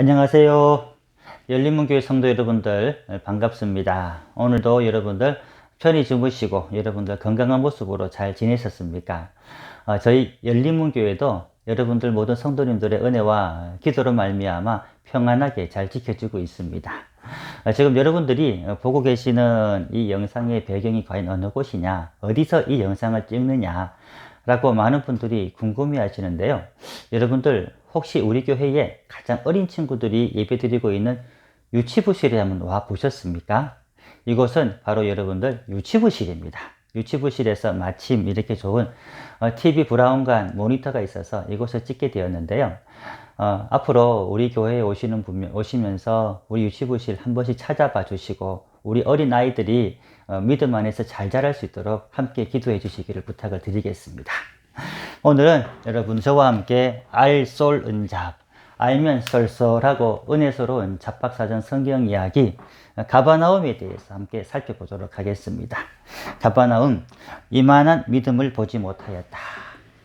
안녕하세요. 열린문교회 성도 여러분들 반갑습니다. 오늘도 여러분들 편히 주무시고 여러분들 건강한 모습으로 잘 지내셨습니까? 어, 저희 열린문교회도 여러분들 모든 성도님들의 은혜와 기도로 말미암아 평안하게 잘 지켜주고 있습니다. 어, 지금 여러분들이 보고 계시는 이 영상의 배경이 과연 어느 곳이냐, 어디서 이 영상을 찍느냐, 라고 많은 분들이 궁금해 하시는데요. 여러분들 혹시 우리 교회에 가장 어린 친구들이 예배 드리고 있는 유치부실에 한번 와 보셨습니까? 이곳은 바로 여러분들 유치부실입니다. 유치부실에서 마침 이렇게 좋은 TV 어, 브라운관 모니터가 있어서 이곳을 찍게 되었는데요. 어, 앞으로 우리 교회에 오시는 분, 오시면서 우리 유치부실 한 번씩 찾아봐 주시고 우리 어린 아이들이 어, 믿음 안에서 잘 자랄 수 있도록 함께 기도해 주시기를 부탁을 드리겠습니다. 오늘은 여러분 저와 함께 알솔 은잡 알면 쏠쏠하고 은혜스러운 잡박사전 성경 이야기 가바나움에 대해서 함께 살펴보도록 하겠습니다. 가바나움 이만한 믿음을 보지 못하였다.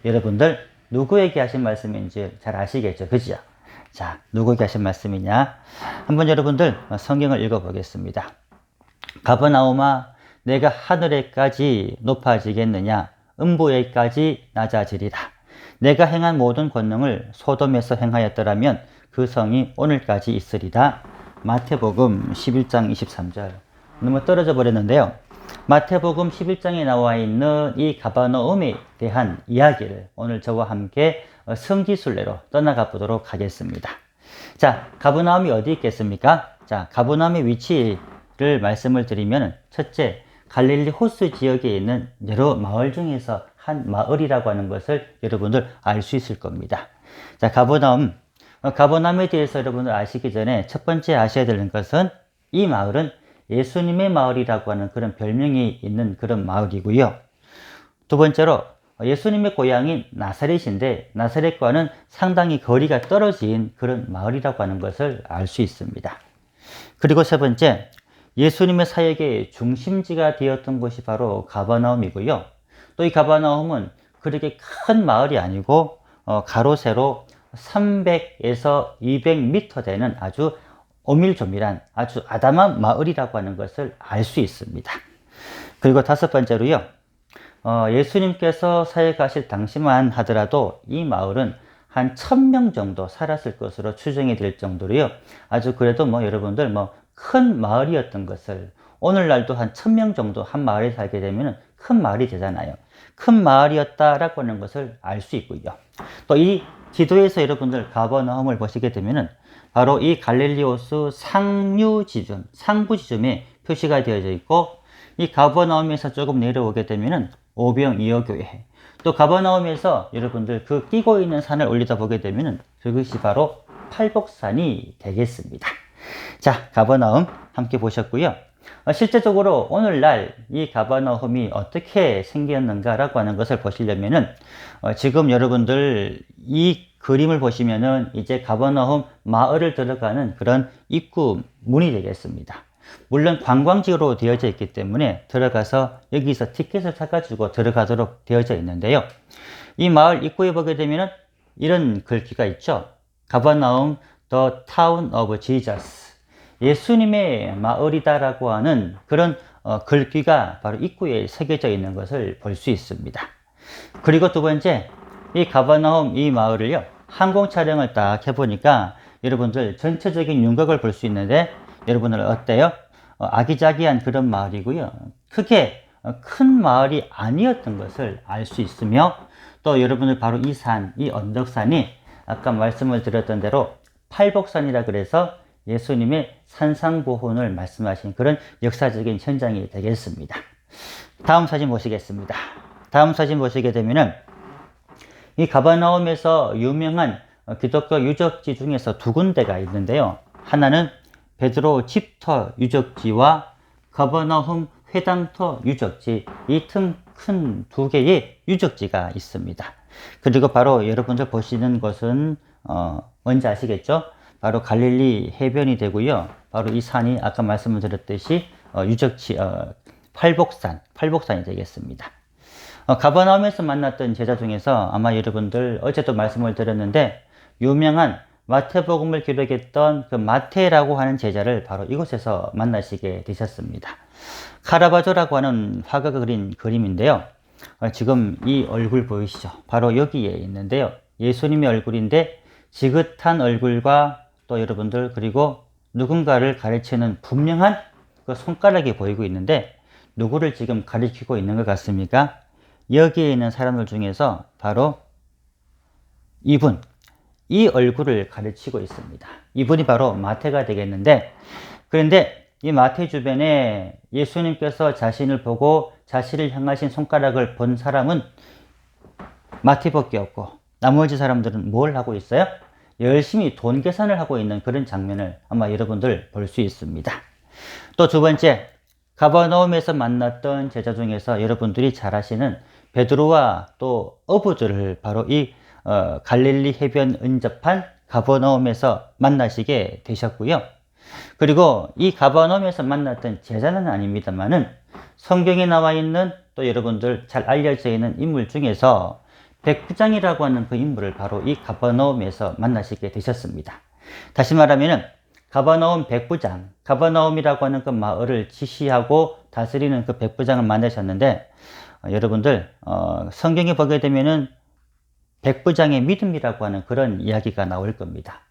여러분들 누구에게 하신 말씀인지 잘 아시겠죠? 그죠? 자, 누구에게 하신 말씀이냐? 한번 여러분들 성경을 읽어보겠습니다. 가버나움아 내가 하늘에까지 높아지겠느냐? 음부에까지 낮아지리라. 내가 행한 모든 권능을 소돔에서 행하였더라면 그 성이 오늘까지 있으리다. 마태복음 11장 23절. 너무 떨어져 버렸는데요. 마태복음 11장에 나와 있는 이 가바노움에 대한 이야기를 오늘 저와 함께 성지순례로 떠나가 보도록 하겠습니다. 자, 가브나움이 어디 있겠습니까? 자, 가브나움의 위치 를 말씀을 드리면 첫째, 갈릴리 호수 지역에 있는 여러 마을 중에서 한 마을이라고 하는 것을 여러분들 알 수 있을 겁니다. 자, 가버나움. 어, 가버나움에 대해서 여러분들 아시기 전에 첫 번째 아셔야 되는 것은 이 마을은 예수님의 마을이라고 하는 그런 별명이 있는 그런 마을이고요. 두 번째로 예수님의 고향인 나사렛인데 나사렛과는 상당히 거리가 떨어진 그런 마을이라고 하는 것을 알 수 있습니다. 그리고 세 번째, 예수님의 사역의 중심지가 되었던 곳이 바로 가버나움이고요. 또 이 가버나움은 그렇게 큰 마을이 아니고 어, 가로 세로 300에서 200m 되는 아주 오밀조밀한 아주 아담한 마을이라고 하는 것을 알 수 있습니다. 그리고 다섯 번째로요. 어, 예수님께서 사역하실 당시만 하더라도 이 마을은 한천명 정도 살았을 것으로 추정이 될 정도로요. 아주 그래도 뭐 여러분들 뭐 큰 마을이었던 것을 오늘날도 한 천 명 정도 한 마을에 살게 되면 큰 마을이 되잖아요. 큰 마을이었다라고 하는 것을 알 수 있고요. 또 이 지도에서 여러분들 가버나움을 보시게 되면은 바로 이 갈릴리오스 상류 지점, 상부 지점에 표시가 되어져 있고 이 가버나움에서 조금 내려오게 되면은 오병 이어 교회 또 가버나움에서 여러분들 그 끼고 있는 산을 올리다 보게 되면은 그것이 바로 팔복산이 되겠습니다. 자, 가버나움 함께 보셨고요. 어, 실제적으로 오늘날 이 가버나움이 어떻게 생겼는가라고 하는 것을 보시려면은 어, 지금 여러분들 이 그림을 보시면은 이제 가버나움 마을을 들어가는 그런 입구 문이 되겠습니다. 물론 관광지로 되어져 있기 때문에 들어가서 여기서 티켓을 사가지고 들어가도록 되어져 있는데요. 이 마을 입구에 보게 되면은 이런 글귀가 있죠. 가버나움 The Town of Jesus. 예수님의 마을이다라고 하는 그런 어, 글귀가 바로 입구에 새겨져 있는 것을 볼 수 있습니다. 그리고 두 번째, 이 가바나움 이 마을을요, 항공 촬영을 딱 해보니까 여러분들 전체적인 윤곽을 볼 수 있는데 여러분들 어때요? 어, 아기자기한 그런 마을이고요. 크게 어, 큰 마을이 아니었던 것을 알 수 있으며 또 여러분들 바로 이 산, 이 언덕산이 아까 말씀을 드렸던 대로 팔복산이라 그래서 예수님의 산상보훈을 말씀하신 그런 역사적인 현장이 되겠습니다. 다음 사진 보시겠습니다. 다음 사진 보시게 되면은 이 가바나움에서 유명한 기독교 유적지 중에서 두 군데가 있는데요. 하나는 베드로 집터 유적지와 가버나움 회당터 유적지 이큰두 개의 유적지가 있습니다. 그리고 바로 여러분들 보시는 것은 어, 뭔지 아시겠죠? 바로 갈릴리 해변이 되고요. 바로 이 산이 아까 말씀을 드렸듯이 어, 유적지 어, 팔복산, 팔복산이 되겠습니다. 어, 가버나움에서 만났던 제자 중에서 아마 여러분들 어제도 말씀을 드렸는데 유명한 마태복음을 기록했던 그 마태라고 하는 제자를 바로 이곳에서 만나시게 되셨습니다. 카라바조라고 하는 화가가 그린 그림인데요. 어, 지금 이 얼굴 보이시죠? 바로 여기에 있는데요. 예수님의 얼굴인데 지긋한 얼굴과 또 여러분들 그리고 누군가를 가르치는 분명한 그 손가락이 보이고 있는데 누구를 지금 가리키고 있는 것 같습니까? 여기에 있는 사람들 중에서 바로 이분, 이 얼굴을 가르치고 있습니다. 이분이 바로 마태가 되겠는데, 그런데 이 마태 주변에 예수님께서 자신을 보고 자신을 향하신 손가락을 본 사람은 마태밖에 없고, 나머지 사람들은 뭘 하고 있어요? 열심히 돈 계산을 하고 있는 그런 장면을 아마 여러분들 볼 수 있습니다. 또 두 번째, 가버나움에서 만났던 제자 중에서 여러분들이 잘 아시는 베드로와 또 어부들을 바로 이 어, 갈릴리 해변 은접한 가버나움에서 만나시게 되셨고요. 그리고 이 가버나움에서 만났던 제자는 아닙니다만은 성경에 나와 있는 또 여러분들 잘 알려져 있는 인물 중에서 백부장이라고 하는 그 인물을 바로 이 가버나움에서 만나시게 되셨습니다. 다시 말하면은 가버나움 백부장, 가버나움이라고 하는 그 마을을 지시하고 다스리는 그 백부장을 만나셨는데 어, 여러분들 어, 성경에 보게 되면은 백부장의 믿음이라고 하는 그런 이야기가 나올 겁니다.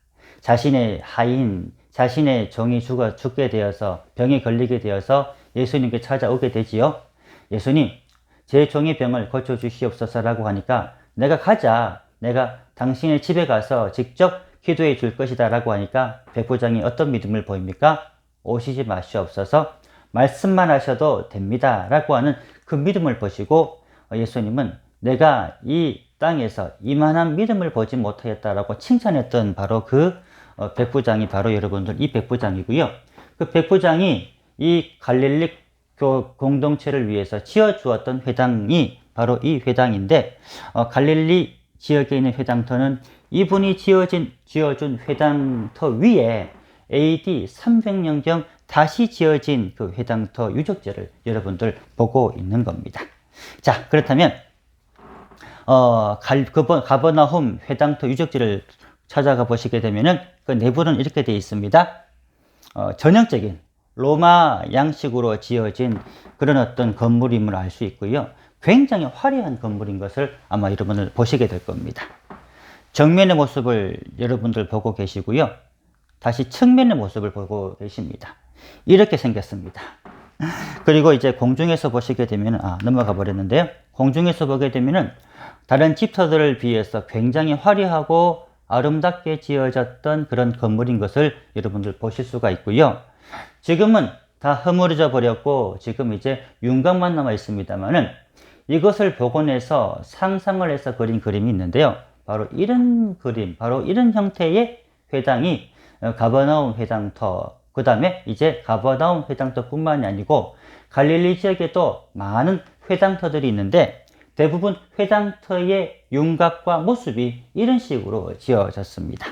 자신의 하인, 자신의 종이 죽어 죽게 되어서 병에 걸리게 되어서 예수님께 찾아오게 되지요. 예수님, 제 종의 병을 고쳐 주시옵소서라고 하니까 내가 가자. 내가 당신의 집에 가서 직접 기도해 줄 것이다 라고 하니까 백부장이 어떤 믿음을 보입니까? 오시지 마시옵소서. 말씀만 하셔도 됩니다 라고 하는 그 믿음을 보시고 예수님은 내가 이 땅에서 이만한 믿음을 보지 못하였다라고 칭찬했던 바로 그 어, 백부장이 바로 여러분들 이 백부장이고요. 그 백부장이 이 갈릴리 공동체를 위해서 지어 주었던 회당이 바로 이 회당인데 어, 갈릴리 지역에 있는 회당터는 이분이 지어진 지어준 회당터 위에 AD 300년경 다시 지어진 그 회당터 유적지를 여러분들 보고 있는 겁니다. 자 그렇다면 어, 갈, 가버나홈 회당터 유적지를 찾아가 보시게 되면은 그 내부는 이렇게 되어 있습니다. 어, 전형적인 로마 양식으로 지어진 그런 어떤 건물임을 알 수 있고요. 굉장히 화려한 건물인 것을 아마 여러분들 보시게 될 겁니다. 정면의 모습을 여러분들 보고 계시고요. 다시 측면의 모습을 보고 계십니다. 이렇게 생겼습니다. 그리고 이제 공중에서 보시게 되면, 아, 넘어가 버렸는데요. 공중에서 보게 되면은 다른 집터들을 비해서 굉장히 화려하고 아름답게 지어졌던 그런 건물인 것을 여러분들 보실 수가 있고요. 지금은 다 허물어져 버렸고 지금 이제 윤곽만 남아 있습니다만은 이것을 복원해서 상상을 해서 그린 그림이 있는데요. 바로 이런 그림, 바로 이런 형태의 회당이 어, 가버나움 회당터, 그 다음에 이제 가버나움 회당터 뿐만이 아니고 갈릴리 지역에도 많은 회당터들이 있는데 대부분 회당터의 윤곽과 모습이 이런 식으로 지어졌습니다.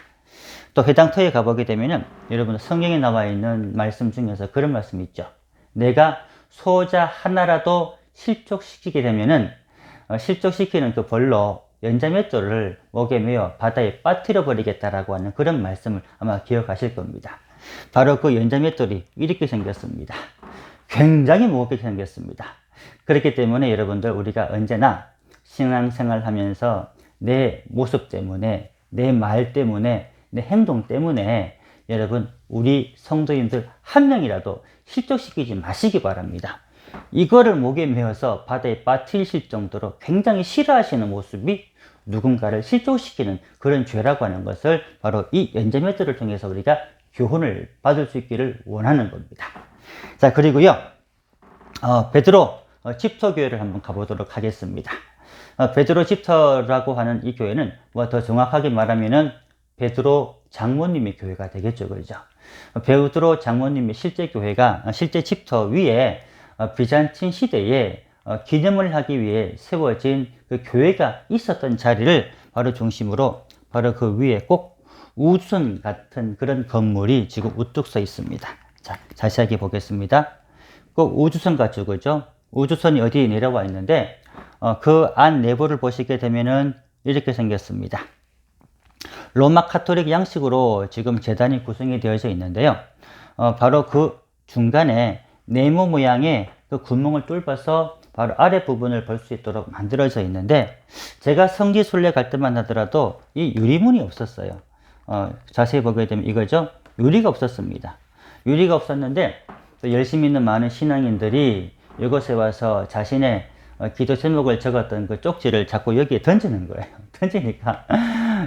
또 회당터에 가보게 되면은 여러분 성경에 나와 있는 말씀 중에서 그런 말씀이 있죠. 내가 소자 하나라도 실족시키게 되면은 어, 실족시키는 그 벌로 연자맷돌을 목에 메어 바다에 빠뜨려 버리겠다라고 하는 그런 말씀을 아마 기억하실 겁니다. 바로 그 연자맷돌이 이렇게 생겼습니다. 굉장히 무겁게 생겼습니다. 그렇기 때문에 여러분들 우리가 언제나 신앙생활 하면서 내 모습 때문에, 내 말 때문에, 내 행동 때문에 여러분, 우리 성도님들 한 명이라도 실족시키지 마시기 바랍니다. 이거를 목에 메어서 바다에 빠뜨리실 정도로 굉장히 싫어하시는 모습이 누군가를 실족시키는 그런 죄라고 하는 것을 바로 이 연재매들을 통해서 우리가 교훈을 받을 수 있기를 원하는 겁니다. 자, 그리고요, 어, 베드로 어, 집터 교회를 한번 가보도록 하겠습니다. 어, 베드로 집터라고 하는 이 교회는 뭐 더 정확하게 말하면은 베드로 장모님의 교회가 되겠죠, 그죠? 베드로 장모님의 실제 교회가 어, 실제 집터 위에 어, 비잔틴 시대에 어, 기념을 하기 위해 세워진 그 교회가 있었던 자리를 바로 중심으로 바로 그 위에 꼭 우주선 같은 그런 건물이 지금 우뚝 서 있습니다. 자, 자세하게 보겠습니다. 꼭 우주선 같죠, 그죠? 우주선이 어디에 내려와 있는데 어, 그 안 내부를 보시게 되면은 이렇게 생겼습니다. 로마 카톨릭 양식으로 지금 재단이 구성이 되어져 있는데요. 어, 바로 그 중간에 네모 모양의 그 구멍을 뚫어서 바로 아래 부분을 볼 수 있도록 만들어져 있는데 제가 성지순례 갈 때만 하더라도 이 유리문이 없었어요. 어, 자세히 보게 되면 이거죠. 유리가 없었습니다. 유리가 없었는데 또 열심히 있는 많은 신앙인들이 이곳에 와서 자신의 어, 기도 제목을 적었던 그 쪽지를 자꾸 여기에 던지는 거예요. 던지니까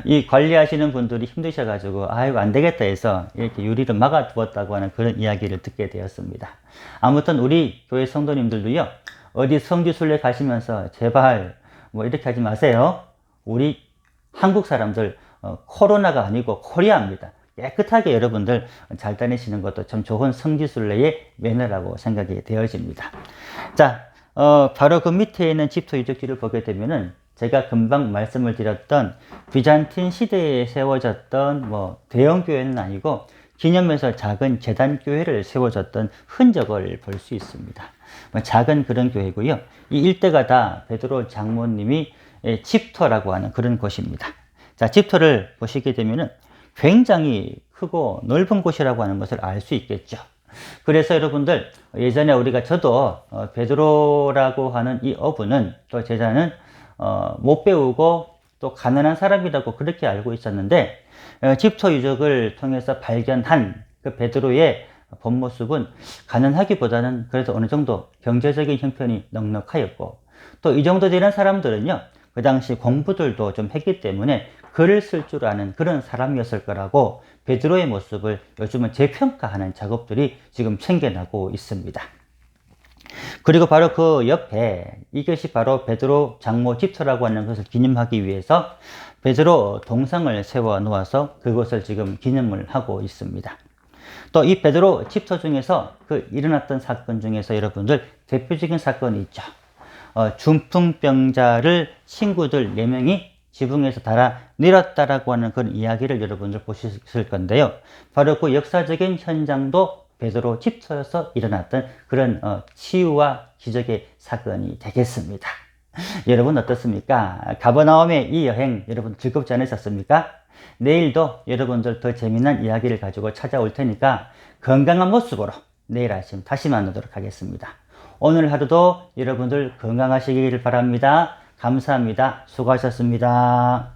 이 관리하시는 분들이 힘드셔가지고 아이고 안 되겠다 해서 이렇게 유리를 막아 두었다고 하는 그런 이야기를 듣게 되었습니다. 아무튼 우리 교회 성도님들도요 어디 성지순례 가시면서 제발 뭐 이렇게 하지 마세요. 우리 한국 사람들 어, 코로나가 아니고 코리아입니다. 깨끗하게 여러분들 잘 다니시는 것도 참 좋은 성지순례의 매너라고 생각이 되어집니다. 자, 어, 바로 그 밑에 있는 집토 유적지를 보게 되면은 제가 금방 말씀을 드렸던 비잔틴 시대에 세워졌던 뭐 대형 교회는 아니고 기념해서 작은 재단 교회를 세워졌던 흔적을 볼 수 있습니다. 뭐 작은 그런 교회고요. 이 일대가 다 베드로 장모님이 예, 집터라고 하는 그런 곳입니다. 자, 집터를 보시게 되면은 굉장히 크고 넓은 곳이라고 하는 것을 알 수 있겠죠. 그래서 여러분들 예전에 우리가 저도 어, 베드로라고 하는 이 어부는 또 제자는 어, 못 배우고 또 가난한 사람이라고 그렇게 알고 있었는데 어, 집터 유적을 통해서 발견한 그 베드로의 본 모습은 가난하기보다는 그래도 어느 정도 경제적인 형편이 넉넉하였고 또 이 정도 되는 사람들은요 그 당시 공부들도 좀 했기 때문에 글을 쓸 줄 아는 그런 사람이었을 거라고 베드로의 모습을 요즘은 재평가하는 작업들이 지금 챙겨나고 있습니다. 그리고 바로 그 옆에 이것이 바로 베드로 장모 집터라고 하는 것을 기념하기 위해서 베드로 동상을 세워 놓아서 그것을 지금 기념을 하고 있습니다. 또 이 베드로 집터 중에서 그 일어났던 사건 중에서 여러분들 대표적인 사건이 있죠. 어, 중풍병자를 친구들 4명이 지붕에서 달아 내렸다라고 하는 그런 이야기를 여러분들 보셨을 건데요. 바로 그 역사적인 현장도 베드로 집터에서 일어났던 그런 어, 치유와 기적의 사건이 되겠습니다. 여러분 어떻습니까? 가버나움의 이 여행 여러분 즐겁지 않으셨습니까? 내일도 여러분들 더 재미난 이야기를 가지고 찾아올 테니까 건강한 모습으로 내일 아침 다시 만나도록 하겠습니다. 오늘 하루도 여러분들 건강하시기를 바랍니다. 감사합니다. 수고하셨습니다.